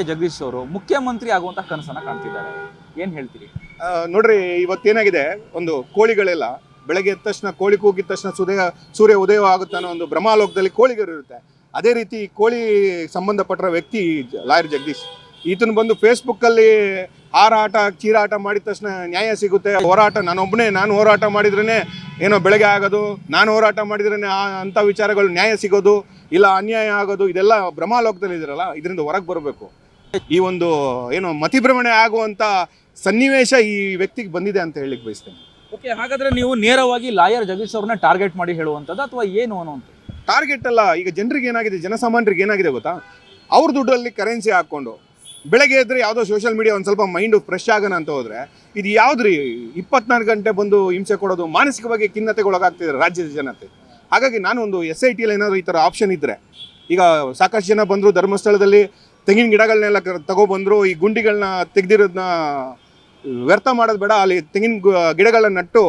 ಜಗದೀಶ್ ಅವರು ಮುಖ್ಯಮಂತ್ರಿ ಆಗುವಂತ ಕನಸನ್ನ ಕಾಣ್ತಿದ್ದಾರೆ. ಏನ್ ಹೇಳ್ತೀರಿ? ನೋಡ್ರಿ, ಇವತ್ತೇನಾಗಿದೆ? ಒಂದು ಕೋಳಿಗಳೆಲ್ಲ ಬೆಳಗ್ಗೆ ಎದ್ದ ತಕ್ಷಣ ಕೋಳಿ ಕೂಗಿದ ತಕ್ಷಣ ಸುದಯ ಸೂರ್ಯ ಉದಯ ಆಗುತ್ತೆ ಅನ್ನೋ ಒಂದು ಭ್ರಮಾಲೋಕದಲ್ಲಿ ಕೋಳಿಗರು ಇರುತ್ತೆ. ಅದೇ ರೀತಿ ಕೋಳಿ ಸಂಬಂಧಪಟ್ಟ ವ್ಯಕ್ತಿ ಲಾಯರ್ ಜಗದೀಶ್. ಈತನ ಬಂದು ಫೇಸ್ಬುಕ್ಕಲ್ಲಿ ಹಾರಾಟ ಚೀರಾಟ ಮಾಡಿದ ತಕ್ಷಣ ನ್ಯಾಯ ಸಿಗುತ್ತೆ. ಹೋರಾಟ ನಾನೊಬ್ಬನೇ ನಾನು ಹೋರಾಟ ಮಾಡಿದ್ರೇ ಏನೋ ಬೆಳಗ್ಗೆ ಆಗೋದು, ನಾನು ಹೋರಾಟ ಮಾಡಿದ್ರೇ ಅಂಥ ವಿಚಾರಗಳು ನ್ಯಾಯ ಸಿಗೋದು, ಇಲ್ಲ ಅನ್ಯಾಯ ಆಗೋದು, ಇದೆಲ್ಲ ಭ್ರಮಾಲೋಕದಲ್ಲಿ ಇದ್ರಲ್ಲ ಇದರಿಂದ ಹೊರಗೆ ಬರಬೇಕು. ಈ ಒಂದು ಏನು ಮತಿಭ್ರಮಣೆ ಆಗುವಂಥ ಸನ್ನಿವೇಶ ಈ ವ್ಯಕ್ತಿಗೆ ಬಂದಿದೆ ಅಂತ ಹೇಳಿಕ್ ಬಯಸ್ತೇನೆ. ಓಕೆ ಹಾಗಾದ್ರೆ ನೀವು ನೇರವಾಗಿ ಲಾಯರ್ ಜಗದೀಶ್ ಅವ್ರನ್ನ ಟಾರ್ಗೆಟ್ ಮಾಡಿ ಹೇಳುವಂಥದ್ದು ಅಥವಾ ಏನು ಅನ್ನುವಂಥದ್ದು ಟಾರ್ಗೆಟ್ ಅಲ್ಲ ಈಗ ಜನರಿಗೆ ಏನಾಗಿದೆ ಜನಸಾಮಾನ್ಯರಿಗೆ ಏನಾಗಿದೆ ಗೊತ್ತಾ? ಅವ್ರ ದುಡ್ಡಲ್ಲಿ ಕರೆನ್ಸಿ ಹಾಕ್ಕೊಂಡು ಬೆಳಗ್ಗೆ ಎದ್ರೆ ಯಾವುದೋ ಸೋಷಿಯಲ್ ಮೀಡಿಯಾ ಒಂದು ಸ್ವಲ್ಪ ಮೈಂಡು ಫ್ರೆಶ್ ಆಗೋಣ ಅಂತ ಹೋದ್ರೆ ಇದು ಯಾವ್ದ್ರಿ ಇಪ್ಪತ್ನಾಲ್ಕು ಗಂಟೆ ಬಂದು ಹಿಂಸೆ ಕೊಡೋದು ಮಾನಸಿಕವಾಗಿ ಖಿನ್ನತೆಗೊಳಗಾಗ್ತಿದ್ದಾರೆ ರಾಜ್ಯದ ಜನತೆ. ಹಾಗಾಗಿ ನಾನು ಒಂದು ಎಸ್ ಐ ಟಿಯಲ್ಲಿ ಏನಾದರೂ ಈ ಥರ ಆಪ್ಷನ್ ಇದ್ದರೆ ಈಗ ಸಾಕಷ್ಟು ಜನ ಬಂದರು ಧರ್ಮಸ್ಥಳದಲ್ಲಿ ತೆಂಗಿನ ಗಿಡಗಳನ್ನೆಲ್ಲ ತಗೋ ತಗೊಬಂದ್ರು, ಈ ಗುಂಡಿಗಳನ್ನ ತೆಗ್ದಿರೋದನ್ನ ವ್ಯರ್ಥ ಮಾಡೋದು ಬೇಡ. ಅಲ್ಲಿ ತೆಂಗಿನ ಗಿಡಗಳನ್ನ ನಟ್ಟು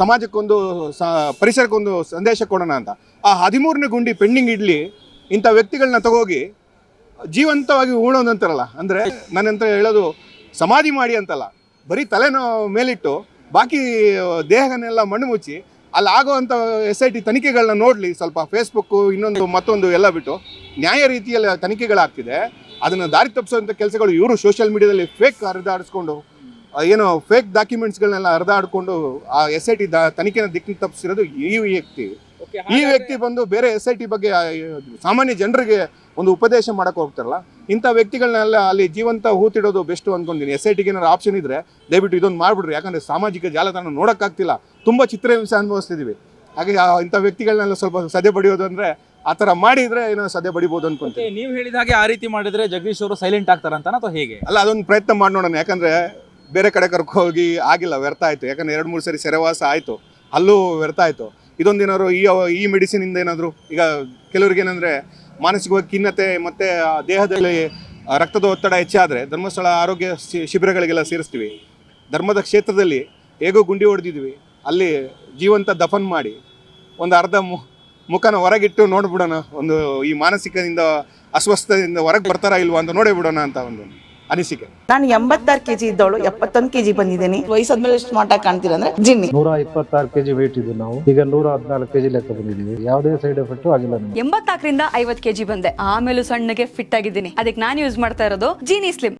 ಸಮಾಜಕ್ಕೊಂದು ಸ, ಪರಿಸರಕ್ಕೊಂದು ಸಂದೇಶ ಕೊಡೋಣ ಅಂತ. ಆ ಹದಿಮೂರನೇ ಗುಂಡಿ ಪೆಂಡಿಂಗ್ ಇಡ್ಲಿ, ಇಂಥ ವ್ಯಕ್ತಿಗಳನ್ನ ತಗೋಗಿ ಜೀವಂತವಾಗಿ ಉಳೋದಂತಾರಲ್ಲ ಅಂದರೆ ನಾನಂತ ಹೇಳೋದು, ಸಮಾಧಿ ಮಾಡಿ ಅಂತಲ್ಲ. ಬರೀ ತಲೆನ ಮೇಲಿಟ್ಟು, ಬಾಕಿ ದೇಹನೆಲ್ಲ ಮಣ್ಣು ಮುಚ್ಚಿ ಅಲ್ಲಿ ಆಗೋವಂಥ ಎಸ್ ಐ ಟಿ ತನಿಖೆಗಳನ್ನ ನೋಡಲಿ. ಸ್ವಲ್ಪ ಫೇಸ್ಬುಕ್ಕು ಇನ್ನೊಂದು ಮತ್ತೊಂದು ಎಲ್ಲ ಬಿಟ್ಟು. ನ್ಯಾಯ ರೀತಿಯಲ್ಲಿ ತನಿಖೆಗಳಾಗ್ತಿದೆ. ಅದನ್ನು ದಾರಿ ತಪ್ಪಿಸೋಂಥ ಕೆಲಸಗಳು ಇವರು ಸೋಷಿಯಲ್ ಮೀಡಿಯಾದಲ್ಲಿ ಫೇಕ್ ಹರಿದಾಡಿಸ್ಕೊಂಡು ಏನು ಫೇಕ್ ಡಾಕ್ಯುಮೆಂಟ್ಸ್ಗಳನ್ನೆಲ್ಲ ಹರಿದಾಡ್ಕೊಂಡು ಆ ಎಸ್ ಐ ಟಿ ತನಿಖೆನ ದಿಕ್ಕಿನ ತಪ್ಪಿಸಿರೋದು ಈ ವ್ಯಕ್ತಿ. ಈ ವ್ಯಕ್ತಿ ಬಂದು ಬೇರೆ ಎಸ್ ಐ ಟಿ ಬಗ್ಗೆ ಸಾಮಾನ್ಯ ಜನರಿಗೆ ಒಂದು ಉಪದೇಶ ಮಾಡಕ್ಕೆ ಹೋಗ್ತಾರಲ್ಲ ಇಂಥ ವ್ಯಕ್ತಿಗಳನ್ನೆಲ್ಲ ಅಲ್ಲಿ ಜೀವಂತ ಹೂತಿಡೋದು ಬೆಸ್ಟ್ ಅನ್ಕೊಂಡಿದ್ದೀನಿ ಎಸ್ ಐ ಟಿಗೆ ಏನಾದ್ರು ಆಪ್ಷನ್ ಇದ್ರೆ ದಯವಿಟ್ಟು ಇದೊಂದು ಮಾಡ್ಬಿಡ್ರಿ. ಯಾಕಂದ್ರೆ ಸಾಮಾಜಿಕ ಜಾಲತಾಣ ನೋಡೋಕ್ಕಾಗ್ತಿಲ್ಲ. ತುಂಬ ಚಿತ್ರಹಿಂಸೆ ಅನುಭವಿಸ್ತಿದ್ದೀವಿ ಹಾಗೆ ಇಂಥ ವ್ಯಕ್ತಿಗಳನ್ನೆಲ್ಲ ಸ್ವಲ್ಪ ಸದೆ ಪಡೆಯೋದು ಅಂದ್ರೆ ಆ ಥರ ಮಾಡಿದ್ರೆ ಏನೋ ಸದ್ಯ ಬಡಿಬೋದು ಅನ್ಕೊಂತೀನಿ. ನೀವು ಹೇಳಿದ ಹಾಗೆ ಆ ರೀತಿ ಮಾಡಿದ್ರೆ ಜಗದೀಶ್ ಅವರು ಸೈಲೆಂಟ್ ಆಗ್ತಾರಂತಾನ ಅಥವಾ ಹೇಗೆ? ಅಲ್ಲ ಅದೊಂದು ಪ್ರಯತ್ನ ಮಾಡಿ ನೋಡೋಣ. ಯಾಕಂದ್ರೆ ಬೇರೆ ಕಡೆ ಕರ್ಕೊ ಹೋಗಿ ಆಗಿಲ್ಲ ವ್ಯರ್ಥ ಆಯಿತು ಯಾಕಂದ್ರೆ ಎರಡು ಮೂರು ಸರಿ ಸೆರೆವಾಸ ಆಯಿತು. ಅಲ್ಲೂ ವ್ಯರ್ಥ ಆಯಿತು ಇದೊಂದೇನಾದ್ರು ಈ ಈ ಮೆಡಿಸಿನಿಂದ ಏನಾದರೂ? ಈಗ ಕೆಲವ್ರಿಗೆ ಏನಂದ್ರೆ ಮಾನಸಿಕವಾಗಿ ಖಿನ್ನತೆ ಮತ್ತು ದೇಹದಲ್ಲಿ ರಕ್ತದ ಒತ್ತಡ ಹೆಚ್ಚಾದರೆ ಧರ್ಮಸ್ಥಳ ಆರೋಗ್ಯ ಶಿಬಿರಗಳಿಗೆಲ್ಲ ಸೇರಿಸ್ತೀವಿ. ಧರ್ಮದ ಕ್ಷೇತ್ರದಲ್ಲಿ ಹೇಗೋ ಗುಂಡಿ ಹೊಡೆದಿದ್ವಿ. ಅಲ್ಲಿ ಜೀವಂತ ದಫನ್ ಮಾಡಿ ಒಂದು ಅರ್ಧ ಮು ಮುಖನ ಹೊರಗಿಟ್ಟು ನೋಡ್ಬಿಡೋಣ. ಒಂದು ಈ ಮಾನಸಿಕದಿಂದ ಅಸ್ವಸ್ಥದಿಂದ ಹೊರಗೆ ಬರ್ತಾರಾ ಇಲ್ವಾ ಅಂತ ನೋಡೇ ಬಿಡೋಣ ಅಂತ ಒಂದು ಅನಿಸಿಕೆ. ನಾನು ಎಂಬತ್ತಾರು ಕೆಜಿ ಇದ್ದವಳು ಎಪ್ಪತ್ತೊಂದು ಕೆಜಿ ಬಂದಿದ್ದೀನಿ. ವಯಸ್ಸಾದ್ಮೇಲೆ ಸ್ಮಾರ್ಟ್ ಆಗಿ ಕಾಣ್ತೀರಾ ಅಂದ್ರೆ ಜಿನ್ನಿ. ನೂರ ಇಪ್ಪತ್ತಾರು ಕೆಜಿ ವೇಟ್ ಇದ್ದು ನಾವು. ಈಗ ನೂರ ಹದಿನಾಲ್ಕು ಕೆಜಿ ಲೆಕ್ಕ ಬಂದಿದ್ದೀವಿ. ಯಾವುದೇ ಸೈಡ್ ಎಫೆಕ್ಟ್ ಆಗಿಲ್ಲ ಎಂಬತ್ನಾಲ್ಕರಿಂದ ಐವತ್ ಕೆಜಿ ಬಂದೆ. ಆಮೇಲೆ ಸಣ್ಣಗೆ ಫಿಟ್ ಆಗಿದ್ದೀನಿ. ಅದಕ್ಕೆ ನಾನು ಯೂಸ್ ಮಾಡ್ತಾ ಇರೋದು ಜೀನಿ ಸ್ಲಿಮ್